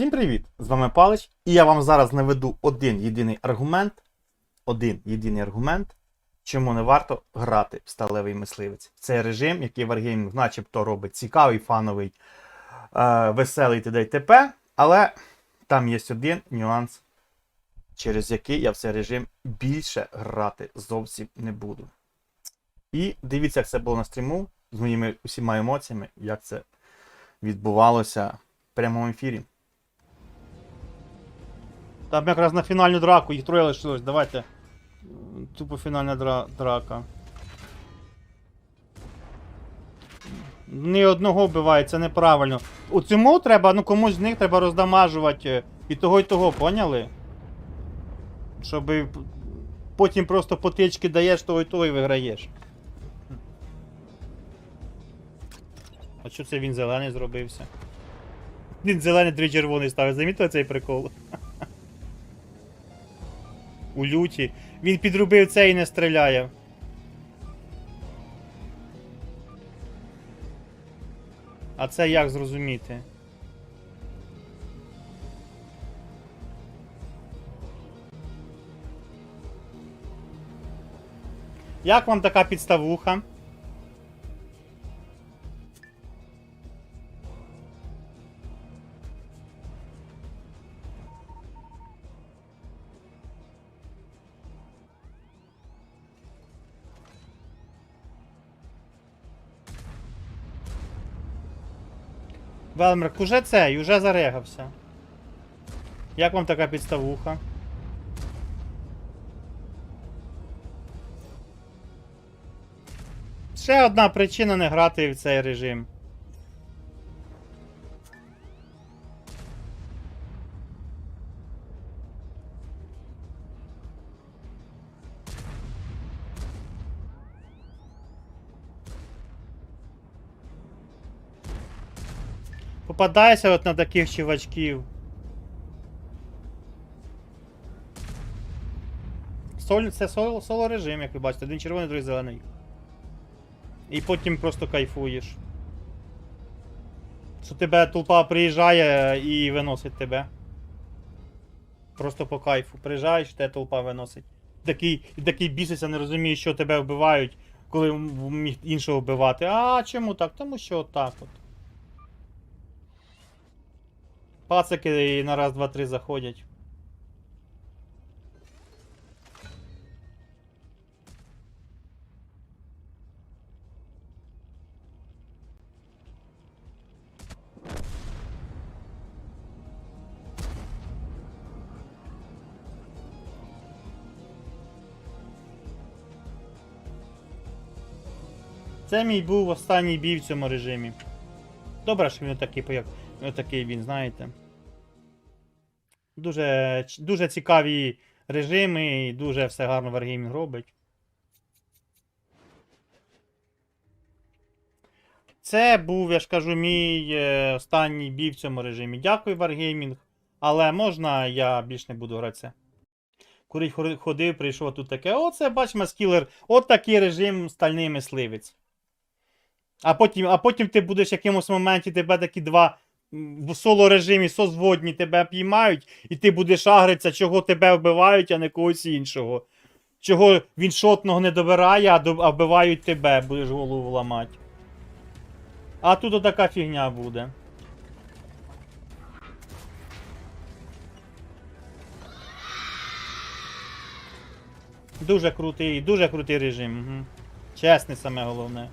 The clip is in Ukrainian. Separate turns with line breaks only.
Всім привіт! З вами Палич, і я вам зараз наведу один єдиний аргумент. Один єдиний аргумент, чому не варто грати в сталевий мисливець. Це режим, який Wargaming начебто робить цікавий, фановий, е, веселий т.д. т.п. Але там є один нюанс, через який я в цей режим більше грати зовсім не буду. І дивіться, як це було на стріму з моїми усіма емоціями, як це відбувалося в прямому ефірі. Там якраз на фінальну драку, їх троє лишилось, давайте. Тупо фінальна дра- драка. Ні одного вбиває, це неправильно. У цьому треба, ну комусь з них треба роздамажувати е, і того, і того, поняли? Щоб потім просто потички даєш того і того і виграєш. А що це він зелений зробився? Він зелений, дві червоний ставить. Замітили цей прикол? У люті. Він підробив це і не стріляє. А це як зрозуміти? Як вам така підставуха? Велмерк, уже цей, уже зарегався. Як вам така підставуха? Ще одна причина не грати в цей режим. Попадайся от на таких чувачків. Соль, це соло, соло режим, як ви бачите, один червоний, другий зелений. І потім просто кайфуєш. Що тебе толпа приїжджає і виносить тебе. Просто по кайфу. Приїжджаєш, тебе толпа виносить. Такий, такий біситься, не розуміє, що тебе вбивають, коли міг іншого вбивати. А чому так? Тому що отак от. Пацики на раз, два, три заходять. Це мій був останній бій в цьому режимі. Добре, що він такий, як такий він, знаєте. Дуже, дуже цікаві режими і дуже все гарно Wargaming робить. Це був, я ж кажу, мій е, останній бій в цьому режимі. Дякую, Wargaming. Але можна, я більш не буду грати це. Курить ходив, прийшов тут таке. Оце, бачимо, скілер. От такий режим стальний мисливець. А потім, а потім ти будеш в якомусь моменті тебе такі два в соло режимі созводні тебе піймають, і ти будеш агритися, чого тебе вбивають, а не когось іншого. Чого він шотного не добирає, а, вбивають тебе, будеш голову ламати. А тут така фігня буде. Дуже крутий, дуже крутий режим. Угу. Чесний саме головне.